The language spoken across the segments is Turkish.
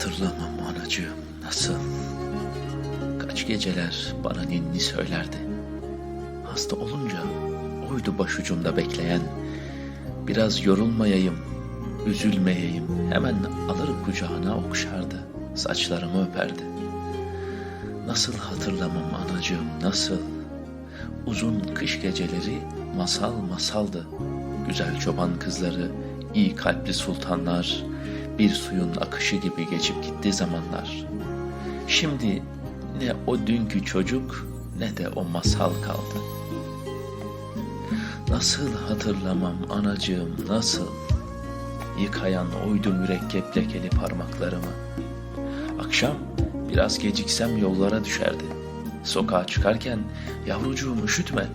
Hatırlamam anacığım nasıl. Kaç geceler bana ninni söylerdi. Hasta olunca oydu başucumda bekleyen. Biraz yorulmayayım, üzülmeyeyim. Hemen alır kucağına okşardı. Saçlarımı öperdi. Nasıl hatırlamam anacığım nasıl. Uzun kış geceleri masal masaldı. Güzel çoban kızları, iyi kalpli sultanlar, bir suyun akışı gibi geçip gitti zamanlar. Şimdi ne o dünkü çocuk ne de o masal kaldı. Nasıl hatırlamam anacığım nasıl? Yıkayan oydu mürekkep lekeli parmaklarımı. Akşam biraz geciksem yollara düşerdi. Sokağa çıkarken yavrucuğum üşütme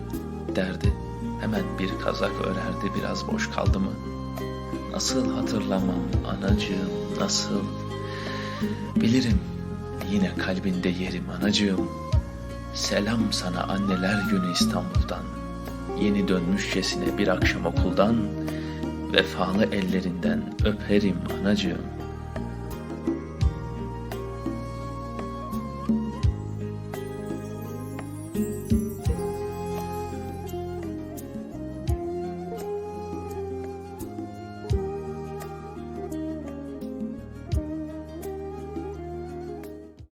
derdi. Hemen bir kazak örerdi biraz boş kaldı mı? nasıl hatırlamam anacığım nasıl? Bilirim yine kalbinde yerim anacığım. Selam sana anneler günü İstanbul'dan. Yeni dönmüşçesine bir akşam okuldan vefalı ellerinden öperim anacığım.